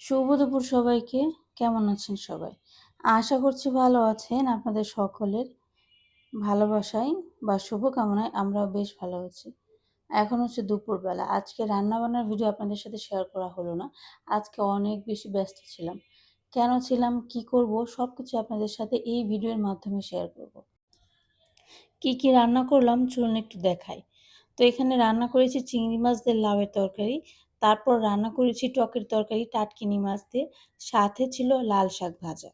শুভ দুপুর সবাইকে। কেমন আছেন সবাই? আশা করছি ভালো আছেন আপনাদের সকলের ভালোবাসায় বা শুভকামনায় আমরাও বেশ ভালো আছি। এখন হচ্ছে দুপুরবেলা। আজকে রান্নাবান্নার ভিডিও আপনাদের সাথে শেয়ার করা হলো না। আজকে অনেক বেশি ব্যস্ত ছিলাম। কেন ছিলাম, কি করব সব কিছু আপনাদের সাথে এই ভিডিওর মাধ্যমে শেয়ার করব। কি কি রান্না করলাম চলুন একটু দেখাই। তো এখানে রান্না করেছি চিংড়ি মাছ দিয়ে লাউয়ের তরকারি তারপর রান্না করেছি টকের তরকারি টাটকিনি মাছ দিয়ে। সাথে ছিল লাল শাক ভাজা।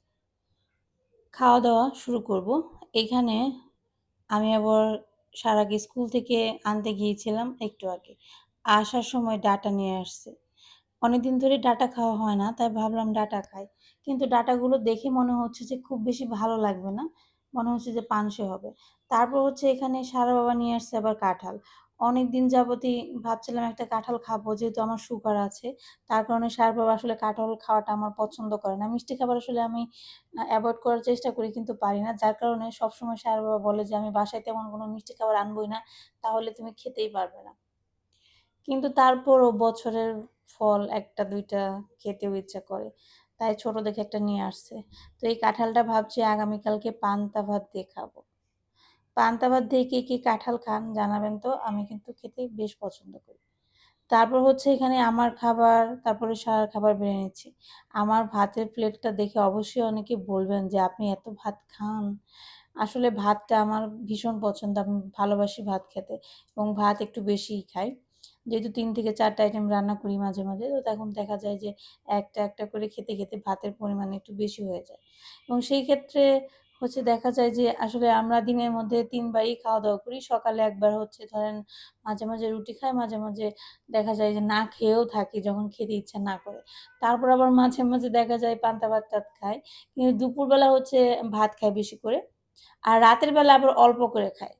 খাওয়া দাওয়া শুরু করব। এখানে আমি আবার সারা আগে স্কুল থেকে আনতে গিয়েছিলাম একটু আগে। আসার সময় ডাটা নিয়ে আসছে। অনেকদিন ধরে ডাটা খাওয়া হয় না, তাই ভাবলাম ডাটা খাই। কিন্তু ডাটাগুলো দেখে মনে হচ্ছে যে খুব বেশি ভালো লাগবে না। মনে হচ্ছে যে পানসে হবে। তারপর হচ্ছে এখানে সারা বাবা নিয়ে আসছে আবার কাঁঠাল। অনেক দিন যাবতই ভাবছিলাম একটা কাঁঠাল খাব, যেহেতু আমার সুগার আছে। তার কারণে সার বাবা আসলে কাঁঠাল খাওয়াটা আমার পছন্দ করে না। মিষ্টি খাবার আসলে আমি অ্যাভয়েড করার চেষ্টা করি, কিন্তু পারি না। যার কারণে সবসময় সার বাবা বলে যে, আমি বাসায় তেমন কোনো মিষ্টি খাবার আনবই না, তাহলে তুমি খেতেই পারবে না। কিন্তু তারপরও বছরের ফল একটা, দুইটা খেতেও ইচ্ছা করে। তাই ছোট দেখে একটা নিয়ে আসছে। তো এই কাঁঠালটা ভাবছি আগামীকালকে পান্তা ভাত দিয়ে খাব। পান্তা ভাত দিয়ে কে কে কাঁঠাল খান জানাবেন তো, আমি কিন্তু খেতে বেশ পছন্দ করি। তারপর হচ্ছে এখানে আমার খাবার, তারপরে সারার খাবার বেড়ে নিচ্ছি। আমার ভাতের প্লেটটা দেখে অবশ্যই অনেকে বলবেন যে, আপনি এত ভাত খান? আসলে ভাতটা আমার ভীষণ পছন্দ, আমি ভালোবাসি ভাত খেতে এবং ভাত একটু বেশিই খাই। যেহেতু তিন থেকে চারটা আইটেম রান্না করি মাঝে মাঝে, তো তখন দেখা যায় যে, একটা একটা করে খেতে খেতে ভাতের পরিমাণ একটু বেশি হয়ে যায়। এবং সেই ক্ষেত্রে হচ্ছে দেখা যায় যে আসলে আমরা দিনের মধ্যে তিনবারই খাওয়া দাওয়া করি। সকালে একবার হচ্ছে ধরেন মাঝে মাঝে রুটি খাই, মাঝে মাঝে দেখা যায় যে না খেয়েও থাকি যখন খেতে ইচ্ছা না করে। তারপর আবার মাঝে মাঝে দেখা যায় পান্তা ভাত টাত খাই। কিন্তু দুপুরবেলা হচ্ছে ভাত খাই বেশি করে। আর রাতের বেলা আবার অল্প করে খাই।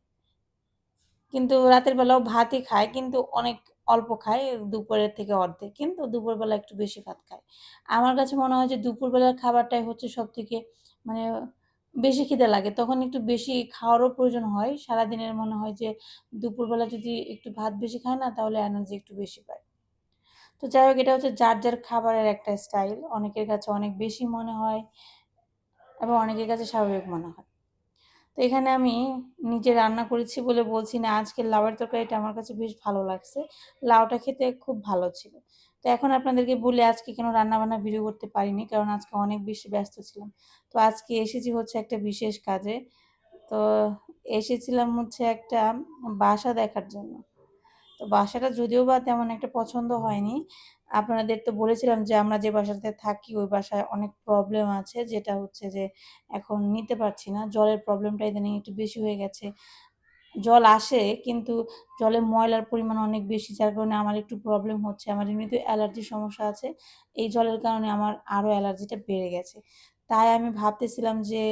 কিন্তু রাতের বেলাও ভাতই খায় কিন্তু অনেক অল্প খায় দুপুরের থেকে অর্ধেক। কিন্তু দুপুরবেলা একটু বেশি ভাত খায় আমার কাছে মনে হয় যে দুপুরবেলার খাবারটাই হচ্ছে সব থেকে মানে বেশি খিদে লাগে। তখন একটু বেশি খাওয়ারও প্রয়োজন হয়। সারাদিনের মনে হয় যে দুপুরবেলা যদি একটু ভাত বেশি খায় না, তাহলে এনার্জি একটু বেশি পায়। তো যাই হোক, এটা হচ্ছে যার যার খাবারের একটা স্টাইল। অনেকের কাছে অনেক বেশি মনে হয় এবং অনেকের কাছে স্বাভাবিক মনে হয়। তো এখানে আমি নিজে রান্না করেছি বলে বলছি না। আজকে লাউয়ের তরকারিটা আমার কাছে বেশ ভালো লাগছে। লাউটা খেতে খুব ভালো ছিল। তো এখন আপনাদেরকে বলে আজকে কেন রান্নাবান্না ভিডিও করতে পারিনি, কারণ আজকে অনেক বেশি ব্যস্ত ছিলাম। তো আজকে এসেছি হচ্ছে একটা বিশেষ কাজে। তো এসেছিলাম হচ্ছে একটা বাসা দেখার জন্য। তো বাসাটা যদিও বা তেমন একটা পছন্দ হয়নি, আপনাদের তো বলেছিলাম যে আমরা যে বাসাতে থাকি, ওই বাসায় অনেক প্রবলেম আছে, যেটা হচ্ছে যে এখন নিতে পারছি না। জলের প্রবলেমটা ইদানিং একটু বেশি হয়ে গেছে। জল আসে, কিন্তু জলে ময়লার পরিমাণ অনেক বেশি, যার কারণে আমার একটু প্রবলেম হচ্ছে। আমার এমনিতে অ্যালার্জির সমস্যা আছে। এই জলের কারণে আমার আরও অ্যালার্জিটা বেড়ে গেছে। তাই আমি ভাবতেছিলাম যে,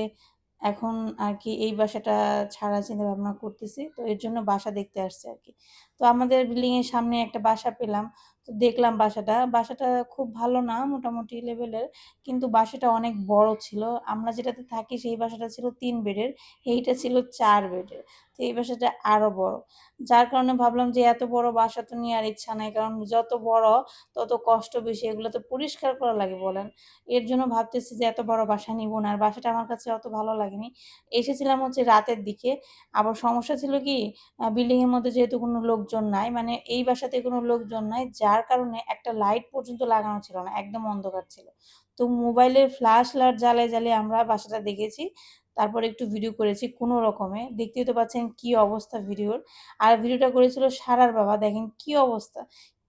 এখন আর কি এই বাসাটা ছাড়া চিন্তা ভাবনা করতেছি। তো এর জন্য বাসা দেখতে আসছে আর কি। তো আমাদের বিল্ডিংয়ের সামনে একটা বাসা পেলাম। তো দেখলাম বাসাটা। বাসাটা খুব ভালো না মোটামুটি লেভেলের কিন্তু বাসাটা অনেক বড় ছিল। আমরা যেটাতে থাকি সেই বাসাটা ছিল তিন বেডের, এইটা ছিল চার বেডের। তো এই বাসাটা আরও বড়। যার কারণে ভাবলাম যে এত বড় বাসা তো নিয়ে আর ইচ্ছা নাই, কারণ যত বড় তত কষ্ট বেশি, এগুলো তো পরিষ্কার করা লাগে বলেন। এর জন্য ভাবতেছি যে এত বড় বাসা নিব না, আর বাসাটা আমার কাছে অত ভালো লাগেনি। এসেছিলাম হচ্ছে রাতের দিকে, আবার সমস্যা ছিল কি বিল্ডিংয়ের মধ্যে যেহেতু কোনো লোকজন নাই মানে এই বাসাতে কোনো লোকজন নাই, যার কারণে একটা লাইট পর্যন্ত লাগানো ছিল না, একদম অন্ধকার ছিল। তো মোবাইলের ফ্ল্যাশ লাইট জ্বালায় জ্বালিয়ে আমরা বাসাটা দেখেছি তারপর একটু ভিডিও করেছি কোনো রকমে। দেখতেই তো পাচ্ছেন কি অবস্থা ভিডিওর আর ভিডিওটা করেছিল সারার বাবা, দেখেন কি অবস্থা।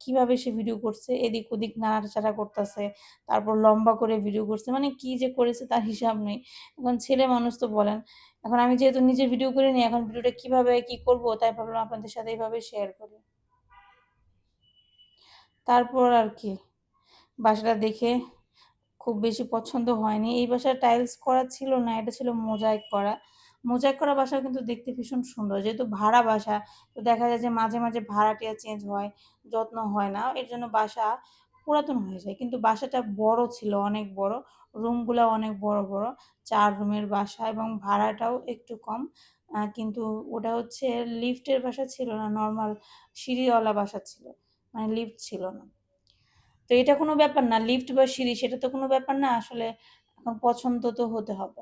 কীভাবে সে ভিডিও করছে, এদিক ওদিক নাড়াচাড়া করতেছে, তারপর লম্বা করে ভিডিও করছে মানে কি যে করেছে তার হিসাব নেই। এখন ছেলে মানুষ তো বলেন। এখন আমি যেহেতু নিজে ভিডিও করে নিই এখন ভিডিওটা কীভাবে, কি করব, তাই ভাবলাম আপনাদের সাথে এইভাবে শেয়ার করি। তারপর আর কি, বাসাটা দেখে খুব বেশি পছন্দ হয়নি। এই বাসায় টাইলস করা ছিল না, এটা ছিল মোজাইক করা। মোজাইক করা বাসা কিন্তু দেখতে ভীষণ সুন্দর। যেহেতু ভাড়া বাসা, তো দেখা যায় যে মাঝে মাঝে ভাড়াটিয়া চেঞ্জ হয়, যত্ন হয় না। এর জন্য বাসা পুরাতন হয়ে যায়। কিন্তু বাসাটা বড় ছিল, অনেক বড়। রুমগুলো অনেক বড় বড়। চার রুমের বাসা এবং ভাড়াটাও একটু কম। কিন্তু ওটা হচ্ছে লিফটের বাসা ছিল না নর্মাল সিঁড়িওয়ালা বাসা ছিল। মানে লিফট ছিল না। তো এটা কোনো ব্যাপার না, লিফট বা সিঁড়ি সেটা তো কোনো ব্যাপার না, আসলে এখন পছন্দ তো হতে হবে।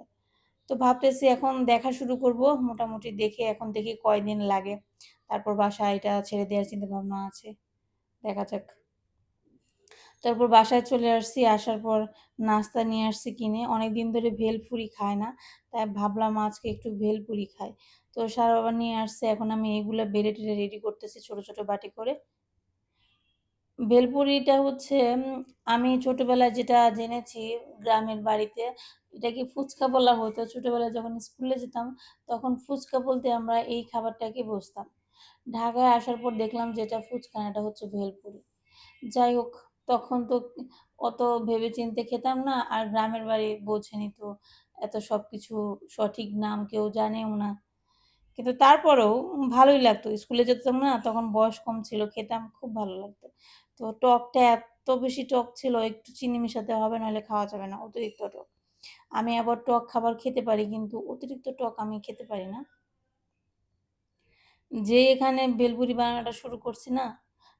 তো ভাবতেছি এখন দেখা শুরু করব, মোটামুটি দেখে এখন দেখি কয়দিন লাগে। তারপর বাসায় এটা ছেড়ে দেওয়ার চিন্তা ভাবনা আছে, দেখা যাক। তারপর বাসায় চলে আসছি, আসার পর নাস্তা নিয়ে আসছি কিনে। অনেক দিন ধরে ভেলপুরি খায় না, তাই ভাবলাম আজকে একটু ভেলপুরি খাই। তো সারা বাবা নিয়ে আসছে, এখন আমি এগুলো বেড়ে টেড়ে রেডি করতেছি ছোট ছোট বাটি করে। ভেলপুরিটা হচ্ছে আমি ছোটবেলায় যেটা জেনেছি গ্রামের বাড়িতে, এটাকে ফুচকা বলা হতো। ছোটবেলায় যখন স্কুলে যেতাম, তখন ফুচকা বলতে আমরা এই খাবারটাকে বসতাম ঢাকায় আসার পর দেখলাম যে এটা ফুচকা এটা হচ্ছে ভেলপুরি। যাই হোক, তখন তো অত ভেবে চিন্তে খেতাম না, আর গ্রামের বাড়ি বোঝেনি তো, এত সব কিছু সঠিক নাম কেউ জানেও না। কিন্তু তারপরেও ভালোই লাগতো। স্কুলে যেতাম না, তখন বয়স কম ছিল, খেতাম, খুব ভালো লাগতো। তো টকটা এত বেশি টক ছিল, একটু চিনি মেশাতে হবে, নাহলে খাওয়া যাবে না, অতিরিক্ত টক। আমি আবার টক খাবার খেতে পারি, কিন্তু অতিরিক্ত টক আমি খেতে পারি না। যে এখানে ভেলপুরি বানানোটা শুরু করছি না,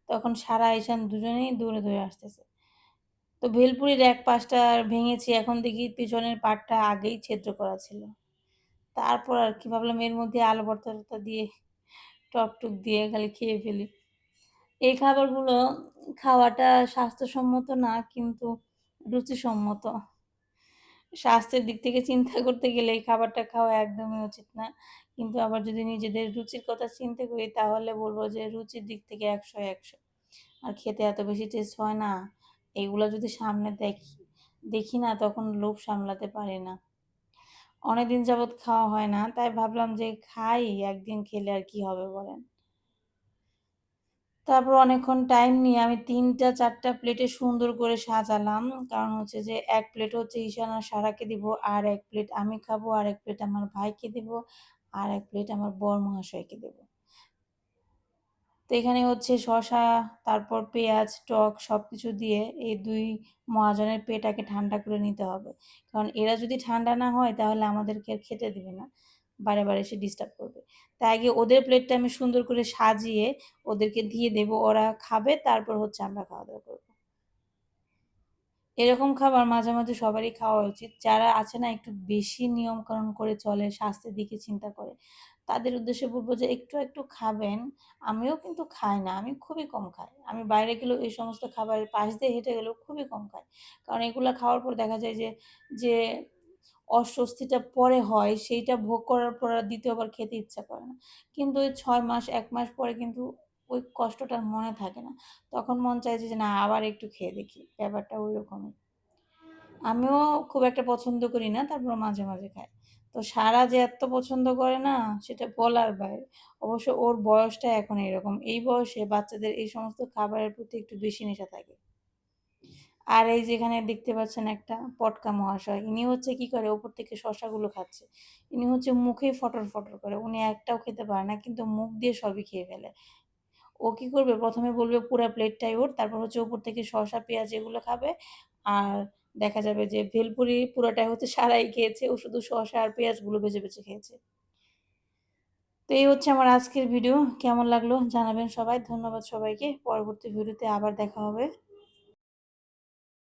তখন সারা এসান দুজনেই দৌড়ে দৌড়ে আসতেছে। তো ভেলপুরির এক পাশটা ভেঙেছি, এখন দেখি পিছনের পাটটা আগেই ছেদ্র করা ছিল। তারপর আর কি ভাবলাম এর মধ্যে আলু ভর্তা দিয়ে টক টুক দিয়ে খালি খেয়ে ফেলি। এই খাবারগুলো খাওয়াটা স্বাস্থ্যসম্মত না, কিন্তু রুচিসম্মত। স্বাস্থ্যের দিক থেকে চিন্তা করতে গেলে এই খাবারটা খাওয়া একদমই উচিত না। কিন্তু আবার যদি নিজেদের রুচির কথা চিন্তা করি, তাহলে বলব যে রুচির দিক থেকে একশো একশো। আর খেতে এত বেশি টেস্ট হয় না। এইগুলো যদি সামনে দেখি দেখি না, তখন লোভ সামলাতে পারি না। অনেকদিন যাবৎ খাওয়া হয় না, তাই ভাবলাম যে খাই, একদিন খেলে আর কি হবে বলেন। তারপর অনেকক্ষণ টাইম নিয়ে আমি তিনটা, চারটা প্লেটে সুন্দর করে সাজালাম। কারণ হচ্ছে যে এক প্লেট হচ্ছে ঈশানা সারাকে দিব, আর এক প্লেট আমি খাব, আর এক প্লেট আমার ভাইকে দিব, আর এক প্লেট আমার বর মহাশয়কে দেবো। তো এখানে হচ্ছে শসা, তারপর পেঁয়াজ, টক সব কিছু দিয়ে এই দুই মহাজনের পেটাকে ঠান্ডা করে নিতে হবে। কারণ এরা যদি ঠান্ডা না হয় তাহলে আমাদেরকে আর খেতে দেবে না। বারে বারে এসে ডিস্টার্ব করবে। তাই আগে ওদের প্লেটটা আমি সুন্দর করে সাজিয়ে ওদেরকে দিয়ে দেব। ওরা খাবে, তারপর হচ্ছে আমরা খাওয়া দাওয়া করব। এরকম খাবার মাঝে মাঝে সবারই খাওয়া উচিত। যারা আছে না একটু বেশি নিয়মকানুন করে চলে, স্বাস্থ্যের দিকে চিন্তা করে। তাদের উদ্দেশ্যে বলব যে একটু একটু খাবেন। আমিও কিন্তু খাই না, আমি খুবই কম খাই। আমি বাইরে গেলেও এই সমস্ত খাবারের পাশ দিয়ে হেঁটে গেলেও খুবই কম খাই। কারণ এগুলো খাওয়ার পর দেখা যায় যে যে অস্বস্তিটা পরে হয়, সেইটা ভোগ করার পর আর দ্বিতীয়বার খেতে ইচ্ছা করে না। কিন্তু ওই ছয় মাস, এক মাস পরে কিন্তু ওই কষ্টটা মনে থাকে না। তখন মন চাইছে যে না, আবার একটু খেয়ে দেখি, ব্যাপারটা ওই রকমই আমিও খুব একটা পছন্দ করি না তারপর মাঝে মাঝে খাই। তো সারা যে এত পছন্দ করে না, সেটা বলার বাইরে। অবশ্য ওর বয়সটা এখন এরকম। এই বয়সে বাচ্চাদের এই সমস্ত খাবারের প্রতি একটু বেশি নেশা থাকে। আর এই যেখানে দেখতে পাচ্ছেন একটা পটকা মহাশয়, ইনি হচ্ছে কি করে, ওপর থেকে শশাগুলো খাচ্ছে। ইনি হচ্ছে মুখেই ফটর ফটর করে। উনি একটাও খেতে পারে না, কিন্তু মুখ দিয়ে সবই খেয়ে ফেলে। ও কি করবে? প্রথমে বলবে পুরা প্লেটটাই ওর, তারপর হচ্ছে ওপর থেকে শসা পেঁয়াজ এগুলো খাবে। আর দেখা যাবে যে ভেলপুরি পুরোটাই হচ্ছে সারাই খেয়েছে ও শুধু শসা আর পেঁয়াজগুলো বেছে বেছে খেয়েছে। তো এই হচ্ছে আমার আজকের ভিডিও কেমন লাগল জানাবেন সবাই। ধন্যবাদ সবাইকে। পরবর্তী ভিডিওতে আবার দেখা হবে।